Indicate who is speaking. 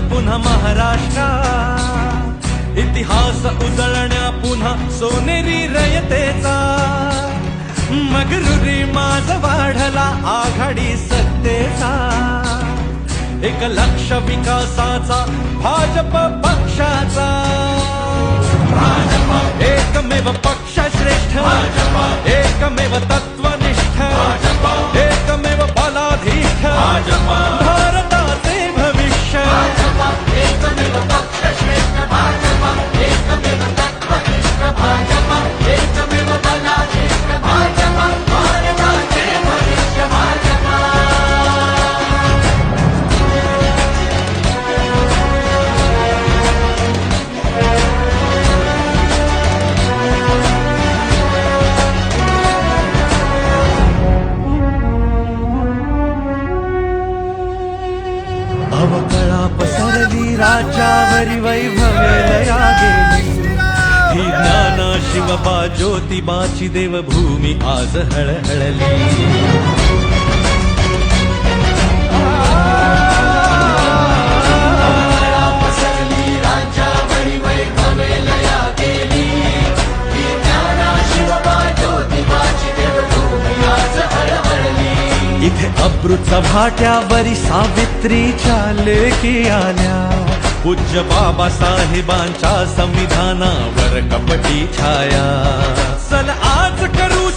Speaker 1: पुन्हा महाराष्ट्रा। इतिहास उजळण्या पुन्हा सोनेरी रयतेचा। मगरुरी माझ वाढला आघाडी सत्तेचा। एक लक्ष विकासाचा भाजप अवकळा पसरली राजावरी वैभवे लया गेली ही ज्ञाना शिवबा ज्योतिबाची देवभूमी आज हळहळली. इथे अमृत भाट्यावरी सावित्रीच्या लेखी आल्या पूज्य बाबासाहेबांच्या संविधानावर कपटी छाया. चल आज करू